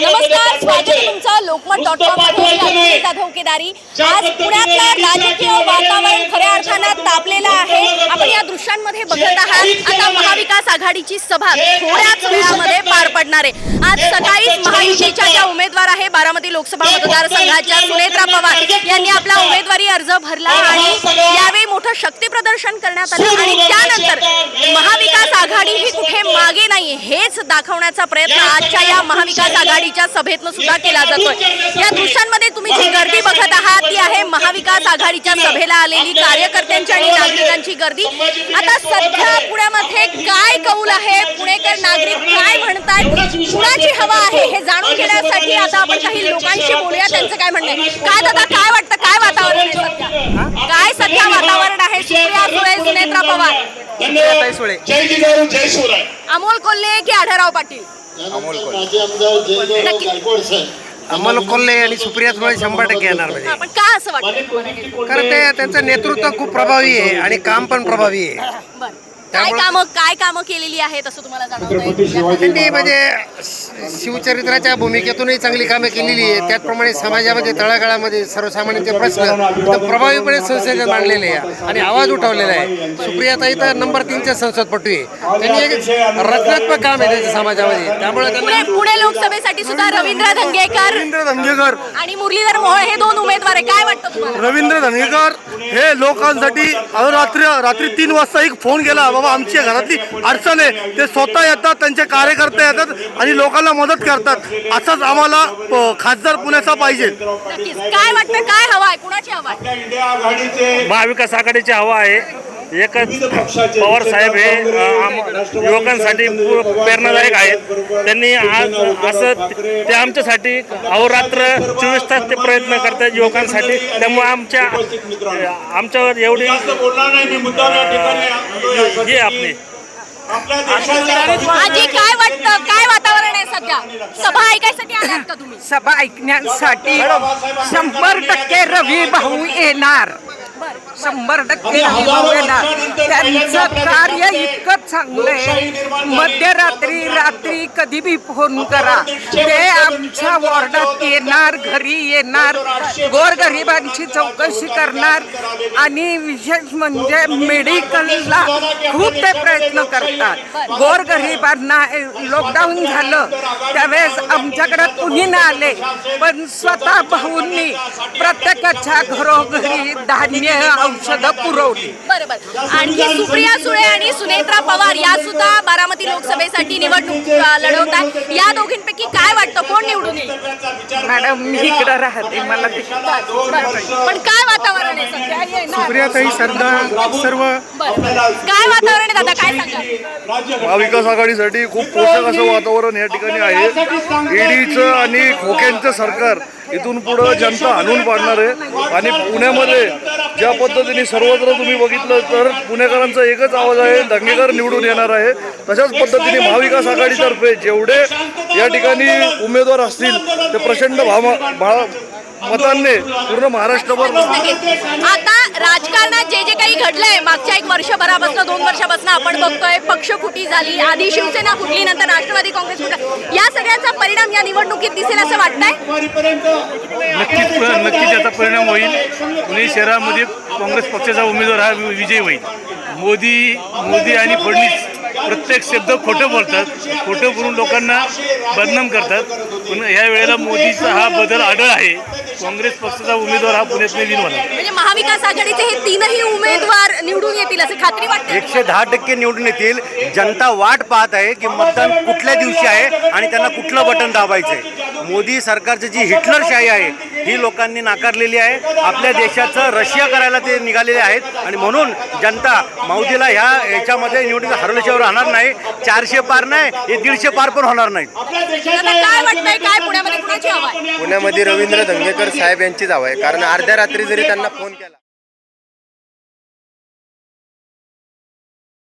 नमस्कार स्वागत तुमचं लोकमत डॉट कॉममध्ये. मी अनिता जाधव केदारी आज पुण्यातलं राजकीय वातावरण खऱ्या अर्थानं तापलेलं आहे. आपण या दृश्यांमध्ये बघत आहात. आता महाविकास आघाडीची सभा थोड्याच वेळामध्ये पार पडणार आहे. आज सकाळीच महायुतीच्या ज्या उमेदवार आहे बारामती लोकसभा मतदारसंघाच्या सुनेत्रा पवार यांनी आपला उमेदवारी अर्ज भरला आणि यावेळी मोठं शक्ती प्रदर्शन करण्यात आलं. आणि त्यानंतर महाविकास आघाडी मागे नाही हेच दाखवण्याचा प्रयत्न आजच्या या महाविकास आघाडीच्या सभेतनं सुद्धा केला जातोय. या दृश्यांमध्ये तुम्ही जी गर्दी बघत आहात ती आहे महाविकास आघाडीच्या सभेला आलेली कार्यकर्त्यांची आणि नागरिकांची गर्दी. आता सध्या पुण्यामध्ये काय कौल आहे? पुणेकर नागरिक काय म्हणतायत कुणाची हवा आहे? हे जाणून घेण्यासाठी आता आपण काही लोकांशी बोलूया. त्यांचं काय म्हणणं आहे? काय दादा काय वाटतं? काय वातावरण आहे सध्या? काय सध्या वातावरण सुनेत्रा पवार. जय जिजाऊ जय शिवराय. अमोल कोल्हे की आढळराव पाटील. अमोल कोल्हे. माजी आमदार जयदेव गायकवाड साहेब. अमोल कोल्हे आणि सुप्रिया सुळे शंभर टक्के येणार म्हणजे पण का असं वाटतं? हे? कारण ते त्यांचं नेतृत्व खूप प्रभावी आहे आणि काम पण प्रभावी आहे. बरं. काय कामं काय कामं केलेली आहेत असं तुम्हाला त्यांनी म्हणजे शिवचरित्राच्या भूमिकेतूनही चांगली कामे केलेली आहे त्याचप्रमाणे समाजामध्ये तळागाळामध्ये सर्वसामान्यांचे प्रश्न प्रभावीपणे संसदेत मांडलेले आहे. आणि आवाज उठवलेला आहे. सुप्रियाताई तर नंबर तीनच्या संसदपटू आहे. त्यांनी एक रचनात्मक काम आहे त्यांच्या समाजामध्ये. त्यामुळे पुणे त्यांना पुणे लोकसभेसाठी सुद्धा रवींद्र धंगेकर रवींद्र धंगेकर. आणि मुरलीधर मोहोळ हे दोन उमेदवार आहे. काय वाटतं तुम्हाला? रवींद्र धंगेकर हे लोकांसाठी रात्री रात्री तीन वाजता एक फोन केला बाबा आमच्या घरातली अडचण आहे. ते स्वतः येतात त्यांचे कार्यकर्ते येतात आणि लोकांना मदत करतात. असंच आम्हाला खासदार पुण्याचा पाहिजे. काय वाटतं? काय हवा आहे कुणाची हवा आहे इंडिया आघाडीचे महाविकास आघाडीची हवा आहे. एकच पवार साहेब हे युवकांसाठी प्रेरणादायक आहेत. त्यांनी आज असं ते आमच्यासाठी अहोरात्र चोवीस तास ते प्रयत्न करतात युवकांसाठी. त्यामुळे आमच्या आमच्यावर एवढी जास्त बोलणार नाही मी मुद्दाम या ठिकाणी आलो या हे आपली आजी काय वाटतं? काय वातावरण आहे सध्या? सभा ऐकायसाठी आलात का तुम्ही? सभा ऐकण्यासाठी शंभर टक्के रवी भाऊ येणार. शंभर टक्के येणार त्यांचं कार्य इतकं चांगलं आहे. मध्यरात्री रात्री कधी बी फोन करा. ते आमच्या वॉर्डात येणार घरी येणार. गोरगरिबांची चौकशी करणार. आणि विशेष म्हणजे मेडिकलला खूप ते प्रयत्न करतात. गोरगरिबांना लॉकडाऊन झालं. त्यावेळेस आमच्याकडे कुणी नाही आले पण स्वतः भाऊंनी प्रत्येकाच्या घरोघरी धान्य औषधं पुरवली. बरोबर. आणखी सुप्रिया सुळे आणि सुनेत्रा पवार या सुद्धा बारामती लोकसभेसाठी निवडणूक अ, लढवतात. या दोघींपैकी काय वाटतं? कोण निवडून येईल? मॅडम मी इकडं राहते. मला. पण काय वातावरण आहे सध्या? येणार. सुप्रियाताई सरदार सर्व. काय वातावरण आहे दादा? काय सांगा महाविकास आघाडीसाठी खूप पोषक असं वातावरण या ठिकाणी आहे. ईडीचं आणि खोक्यांचं सरकार इथून पुढं जनता आणून पाडणार आहे. आणि पुण्यामध्ये ज्या पद्धतीने सर्वत्र तुम्ही बघितलं तर पुणेकरांचा एकच आवाज आहे दंगेकर निवडून येणार आहे. तशाच पद्धतीने महाविकास आघाडीतर्फे जेवढे या ठिकाणी उमेदवार असतील ते प्रचंड भाव मतांनी पूर्ण महाराष्ट्रभर आता राजकारणात जे जे काही घडलंय मागच्या एक वर्षभरापासून दोन आपण बघतोय पक्ष फुटी झाली आधी शिवसेना फुटली नंतर राष्ट्रवादी काँग्रेस फुटला. या सगळ्याचा परिणाम या निवडणुकीत दिसेल असं वाटतंय? नक्कीच नक्कीच याचा परिणाम होईल. पुणे शहरामध्ये काँग्रेस पक्षाचा उमेदवार हा विजय होईल. मोदी मोदी आणि फडणवीस प्रत्येक शब्द खोटं बोलतात खोटं बोलून लोकांना बदनाम करतात. पण ह्या वेळेला मोदीचा हा बदल आढळ आहे. काँग्रेस पक्षाचा उमेदवार हा पुण्यात विन होणार म्हणजे महाविकास आघाडीचे हे तीनही उमेदवार निवडून येतील असे खात्री वाटते. एकशे दहा टक्के निवडून येतील. जनता वाट पाहत आहे की मतदान कुठल्या दिवशी आहे आणि त्यांना कुठलं बटन दाबायचं आहे मोदी सरकारची जी हिटलरशाही आहे ही लोकांनी नाकारलेली आहे. आपल्या देशाचं रशिया करायला ते निघालेले आहेत आणि म्हणून जनता मोदीला ह्या याच्यामध्ये निवडणूक हरवल्याशिवाय राहणार नाही. चारशे पार नाही हे दीडशे पार पण होणार नाहीत. आता काय वाटतंय? काय पुण्यामध्ये कुणाची हवा आहे पुण्यामध्ये रवींद्र धंगेकर साहेब यांची जाव आहे. कारण अर्ध्या रात्री जरी त्यांना फोन केला